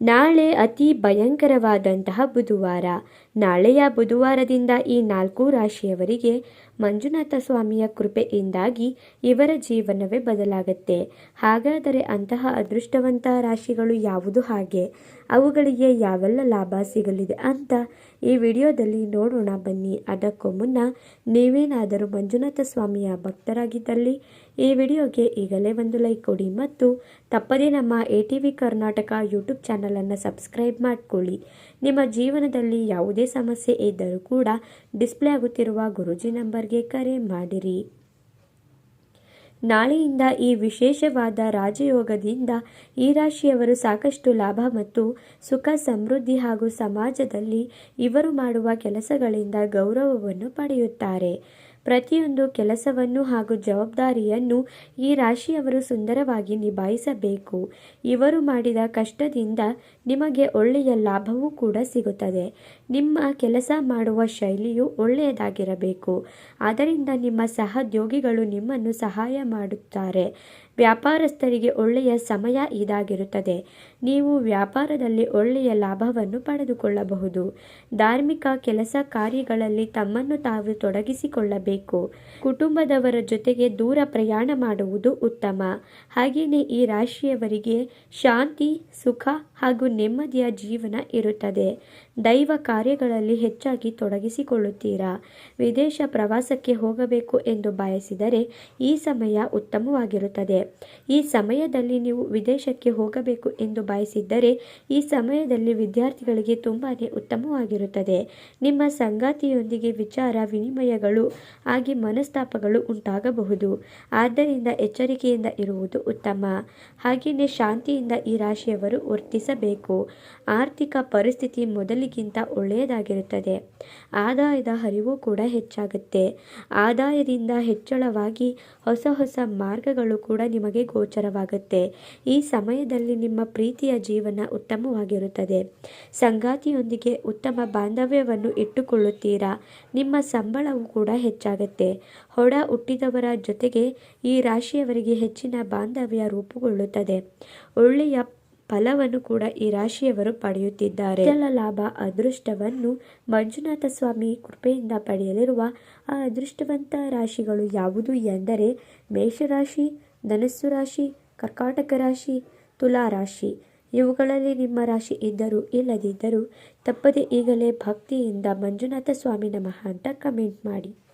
ನಾಳೆ ಅತಿ ಭಯಂಕರವಾದಂತಹ ಬುಧವಾರ. ನಾಳೆಯ ಬುಧವಾರದಿಂದ ಈ ನಾಲ್ಕು ರಾಶಿಯವರಿಗೆ ಮಂಜುನಾಥ ಸ್ವಾಮಿಯ ಕೃಪೆಯಿಂದಾಗಿ ಇವರ ಜೀವನವೇ ಬದಲಾಗುತ್ತೆ. ಹಾಗಾದರೆ ಅಂತಹ ಅದೃಷ್ಟವಂತ ರಾಶಿಗಳು ಯಾವುದು ಹಾಗೆ? ಅವುಗಳಿಗೆ ಯಾವೆಲ್ಲ ಲಾಭ ಸಿಗಲಿದೆ ಅಂತ ಈ ವಿಡಿಯೋದಲ್ಲಿ ನೋಡೋಣ ಬನ್ನಿ. ಅದಕ್ಕೂ ಮುನ್ನ ನೀವೇನಾದರೂ ಮಂಜುನಾಥ ಸ್ವಾಮಿಯ ಭಕ್ತರಾಗಿದ್ದಲ್ಲಿ ಈ ವಿಡಿಯೋಗೆ ಈಗಲೇ ಒಂದು ಲೈಕ್ ಕೊಡಿ ಮತ್ತು ತಪ್ಪದೇ ನಮ್ಮ ಎ ಕರ್ನಾಟಕ ಯೂಟ್ಯೂಬ್ ಚಾನಲನ್ನು ಸಬ್ಸ್ಕ್ರೈಬ್ ಮಾಡಿಕೊಳ್ಳಿ. ನಿಮ್ಮ ಜೀವನದಲ್ಲಿ ಯಾವುದೇ ಸಮಸ್ಯೆ ಇದ್ದರೂ ಕೂಡ ಡಿಸ್ಪ್ಲೇ ಆಗುತ್ತಿರುವ ಗುರುಜಿ ನಂಬರ್ಗೆ ಕರೆ ಮಾಡಿರಿ. ನಾಳೆಯಿಂದ ಈ ವಿಶೇಷವಾದ ರಾಜಯೋಗದಿಂದ ಈ ರಾಶಿಯವರು ಸಾಕಷ್ಟು ಲಾಭ ಮತ್ತು ಸುಖ, ಸಮೃದ್ಧಿ ಹಾಗೂ ಸಮಾಜದಲ್ಲಿ ಇವರು ಮಾಡುವ ಕೆಲಸಗಳಿಂದ ಗೌರವವನ್ನು ಪಡೆಯುತ್ತಾರೆ. ಪ್ರತಿಯೊಂದು ಕೆಲಸವನ್ನು ಹಾಗೂ ಜವಾಬ್ದಾರಿಯನ್ನು ಈ ರಾಶಿಯವರು ಸುಂದರವಾಗಿ ನಿಭಾಯಿಸಬೇಕು. ಇವರು ಮಾಡಿದ ಕಷ್ಟದಿಂದ ನಿಮಗೆ ಒಳ್ಳೆಯ ಲಾಭವೂ ಕೂಡ ಸಿಗುತ್ತದೆ. ನಿಮ್ಮ ಕೆಲಸ ಮಾಡುವ ಶೈಲಿಯು ಒಳ್ಳೆಯದಾಗಿರಬೇಕು. ಅದರಿಂದ ನಿಮ್ಮ ಸಹೋದ್ಯೋಗಿಗಳು ನಿಮ್ಮನ್ನು ಸಹಾಯ ಮಾಡುತ್ತಾರೆ. ವ್ಯಾಪಾರಸ್ಥರಿಗೆ ಒಳ್ಳೆಯ ಸಮಯ ಇದಾಗಿರುತ್ತದೆ. ನೀವು ವ್ಯಾಪಾರದಲ್ಲಿ ಒಳ್ಳೆಯ ಲಾಭವನ್ನು ಪಡೆದುಕೊಳ್ಳಬಹುದು. ಧಾರ್ಮಿಕ ಕೆಲಸ ಕಾರ್ಯಗಳಲ್ಲಿ ತಮ್ಮನ್ನು ತಾವು ತೊಡಗಿಸಿಕೊಳ್ಳಬೇಕು. ಕುಟುಂಬದವರ ಜೊತೆಗೆ ದೂರ ಪ್ರಯಾಣ ಮಾಡುವುದು ಉತ್ತಮ. ಹಾಗೆಯೇ ಈ ರಾಶಿಯವರಿಗೆ ಶಾಂತಿ, ಸುಖ ಹಾಗೂ ನೆಮ್ಮದಿಯ ಜೀವನ ಇರುತ್ತದೆ. ದೈವ ಕಾರ್ಯಗಳಲ್ಲಿ ಹೆಚ್ಚಾಗಿ ತೊಡಗಿಸಿಕೊಳ್ಳುತ್ತೀರಾ? ವಿದೇಶ ಪ್ರವಾಸಕ್ಕೆ ಹೋಗಬೇಕು ಎಂದು ಬಯಸಿದರೆ ಈ ಸಮಯ ಉತ್ತಮವಾಗಿರುತ್ತದೆ. ಈ ಸಮಯದಲ್ಲಿ ನೀವು ವಿದೇಶಕ್ಕೆ ಹೋಗಬೇಕು ಎಂದು ಬಯಸಿದ್ದರೆ ಈ ಸಮಯದಲ್ಲಿ ವಿದ್ಯಾರ್ಥಿಗಳಿಗೆ ತುಂಬಾ ಉತ್ತಮವಾಗಿರುತ್ತದೆ. ನಿಮ್ಮ ಸಂಗಾತಿಯೊಂದಿಗೆ ವಿಚಾರ, ವಿನಿಮಯಗಳು ಆಗಿ ಮನಸ್ತಾಪಗಳು ಉಂಟಾಗಬಹುದು. ಆದ್ದರಿಂದ ಎಚ್ಚರಿಕೆಯಿಂದ ಇರುವುದು ಉತ್ತಮ. ಹಾಗೆಯೇ ಶಾಂತಿಯಿಂದ ಈ ರಾಶಿಯವರು ವರ್ತಿಸಬೇಕು. ಆರ್ಥಿಕ ಪರಿಸ್ಥಿತಿ ಮೊದಲಿಗಿಂತ ಒಳ್ಳೆಯದಾಗಿರುತ್ತದೆ. ಆದಾಯದ ಹರಿವು ಕೂಡ ಹೆಚ್ಚಾಗುತ್ತೆ. ಆದಾಯದಿಂದ ಹೆಚ್ಚಳವಾಗಿ ಹೊಸ ಹೊಸ ಮಾರ್ಗಗಳು ಕೂಡ ನಿಮಗೆ ಗೋಚರವಾಗುತ್ತೆ. ಈ ಸಮಯದಲ್ಲಿ ನಿಮ್ಮ ಪ್ರೀತಿಯ ಜೀವನ ಉತ್ತಮವಾಗಿರುತ್ತದೆ. ಸಂಗಾತಿಯೊಂದಿಗೆ ಉತ್ತಮ ಬಾಂಧವ್ಯವನ್ನು ಇಟ್ಟುಕೊಳ್ಳುತ್ತೀರಾ? ನಿಮ್ಮ ಸಂಬಳವು ಕೂಡ ಹೆಚ್ಚಾಗುತ್ತೆ ಹೊಡ ಹುಟ್ಟಿದವರ ಜೊತೆಗೆ ಈ ರಾಶಿಯವರಿಗೆ ಹೆಚ್ಚಿನ ಬಾಂಧವ್ಯ ರೂಪುಗೊಳ್ಳುತ್ತದೆ. ಒಳ್ಳೆಯ ಫಲವನ್ನು ಕೂಡ ಈ ರಾಶಿಯವರು ಪಡೆಯುತ್ತಿದ್ದಾರೆ. ಎಲ್ಲ ಲಾಭ, ಅದೃಷ್ಟವನ್ನು ಮಂಜುನಾಥ ಸ್ವಾಮಿ ಕೃಪೆಯಿಂದ ಪಡೆಯಲಿರುವ ಆ ಅದೃಷ್ಟವಂತ ರಾಶಿಗಳು ಯಾವುದು ಎಂದರೆ ಮೇಷರಾಶಿ, ಧನಸ್ಸು ರಾಶಿ, ಕರ್ಕಾಟಕ ರಾಶಿ, ತುಲಾ ರಾಶಿ. ಇವುಗಳಲ್ಲಿ ನಿಮ್ಮ ರಾಶಿ ಇದ್ದರೂ ಇಲ್ಲದಿದ್ದರೂ ತಪ್ಪದೆ ಈಗಲೇ ಭಕ್ತಿಯಿಂದ ಮಂಜುನಾಥ ಸ್ವಾಮಿ ನಮಃ ಅಂತ ಕಮೆಂಟ್ ಮಾಡಿ.